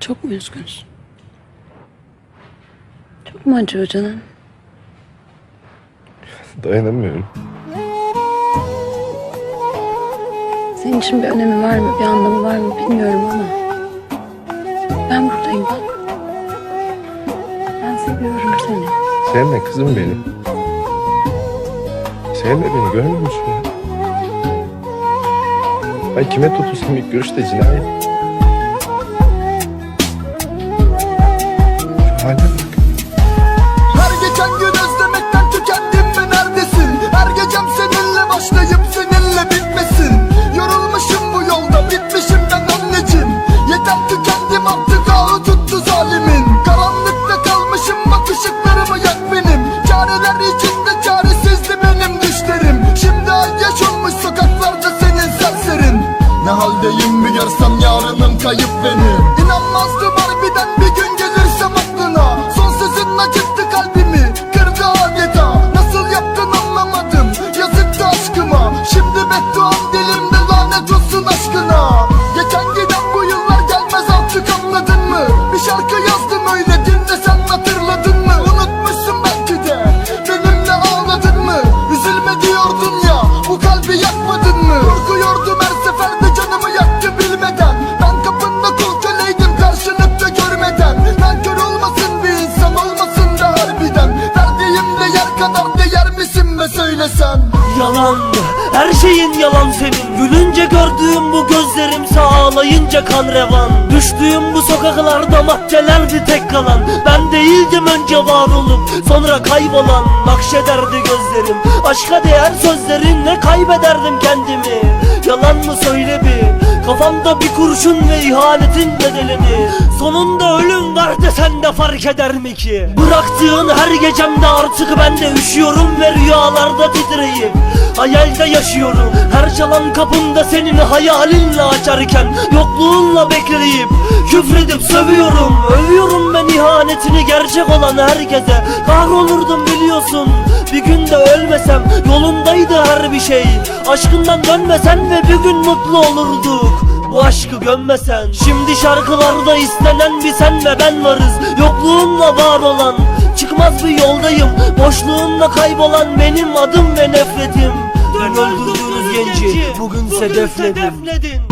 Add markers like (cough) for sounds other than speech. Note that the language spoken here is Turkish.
Çok mu üzgünsün? Çok mu acıyor canım? (laughs) Dayanamıyorum. Senin için bir önemi var mı, bir anlamı var mı bilmiyorum ama ben buradayım bak. Ben seviyorum seni. Sevme kızım beni. Sevme beni görmüyor musun? Ben kime tutulsam ilk görüşte cinayet. Hale bak. Her geçen gün özlemekten tükendim mi neredesin? Her gecem seninle başlayıp seninle bitmesin. Yorulmuşum bu yolda bitmişim ben anneciğim. Yeter tükendim artık ağı tuttu zalimin. Karanlıkta kalmışım bak ışıklarımı yak benim. Çareler içinde çaresizdi benim düşlerim. Şimdi ay yaşanmış sokaklarda senin serserin. Ne haldeyim bir görsem yarınım kayıp benim. İnanmazdım lanet olsun aşkına Yalandı her şeyin yalan senin. Gülünce gördüğüm bu gözlerimse ağlayınca kan revan. Düştüğüm bu sokaklarda maddelerdi tek kalan. Ben değildim önce var olup sonra kaybolan. Nakşederdi gözlerim. Aşka değer sözlerinle kaybederdim kendimi. Yalan mı söyle bir Kafamda bir kurşun ve ihanetin bedelini. Sonunda ölüm var desen de fark eder mi ki? Bıraktığın her gecemde artık ben de üşüyorum Ve rüyalarda titreyip hayalde yaşıyorum. Her çalan kapımda senin hayalinle açarken Yokluğunla bekleyip küfredip sövüyorum. Övüyorum ben ihanetini gerçek olan herkese. Kahrolurdum biliyorsun bir günde ölmesem Yolundaydı her bir şey. Aşkından dönmesen ve bir gün mutlu olurduk bu aşkı gömmesen. Şimdi şarkılarda istenen bir sen ve ben varız. Yokluğunla var olan Çıkmaz bir yoldayım. Boşluğunla kaybolan benim adım ve nefretim. Dün öldürdüğünüz genci bugün sedefledim. Haylaz